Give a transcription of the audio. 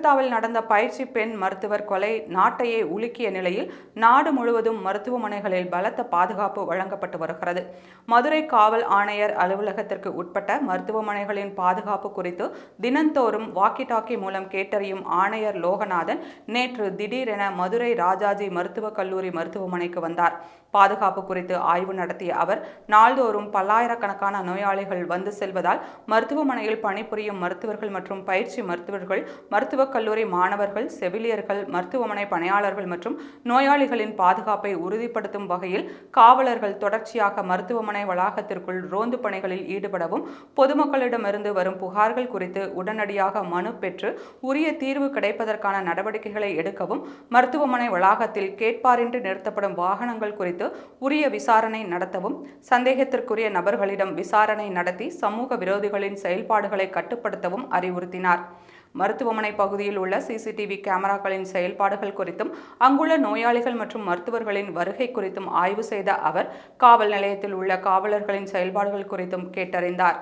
கொல்கத்தாவில் நடந்த பயிற்சி பெண் மருத்துவர் கொலை நாட்டையே உலுக்கிய நிலையில் நாடு முழுவதும் மருத்துவமனைகளில் பலத்த பாதுகாப்பு வழங்கப்பட்டு வருகிறது. மதுரை காவல் ஆணையர் அலுவலகத்திற்கு உட்பட்ட மருத்துவமனைகளின் பாதுகாப்பு குறித்து தினந்தோறும் வாக்கி டாக்கி மூலம் கேட்டறியும் ஆணையர் லோகநாதன் நேற்று திடீரென மதுரை ராஜாஜி மருத்துவக் கல்லூரி மருத்துவமனைக்கு வந்தார். பாதுகாப்பு குறித்து ஆய்வு நடத்திய அவர் நாள்தோறும் பல்லாயிரக்கணக்கான நோயாளிகள் வந்து செல்வதால் மருத்துவமனையில் பணிபுரியும் மருத்துவர்கள் மற்றும் பயிற்சி மருத்துவர்கள் மருத்துவ மருத்துவக் கல்லூரி மாணவர்கள் செவிலியர்கள் மருத்துவமனை பணியாளர்கள் மற்றும் நோயாளிகளின் பாதுகாப்பை உறுதிப்படுத்தும் வகையில் காவலர்கள் தொடர்ச்சியாக மருத்துவமனை வளாகத்திற்குள் ரோந்து பணிகளில் ஈடுபடவும் பொதுமக்களிடமிருந்து வரும் புகார்கள் குறித்து உடனடியாக மனு பெற்று உரிய தீர்வு கிடைப்பதற்கான நடவடிக்கைகளை எடுக்கவும் மருத்துவமனை வளாகத்தில் கேட்பாரின்றி நிறுத்தப்படும் வாகனங்கள் குறித்து உரிய விசாரணை நடத்தவும் சந்தேகத்திற்குரிய நபர்களிடம் விசாரணை நடத்தி சமூக விரோதிகளின் செயல்பாடுகளை கட்டுப்படுத்தவும் அறிவுறுத்தினார். மருத்துவமனை பகுதியில் உள்ள சிசிடிவி கேமராக்களின் செயல்பாடுகள் குறித்தும் அங்குள்ள நோயாளிகள் மற்றும் மருத்துவர்களின் வருகை குறித்தும் ஆய்வு செய்த அவர் காவல் நிலையத்தில் உள்ள காவலர்களின் செயல்பாடுகள் குறித்தும் கேட்டறிந்தார்.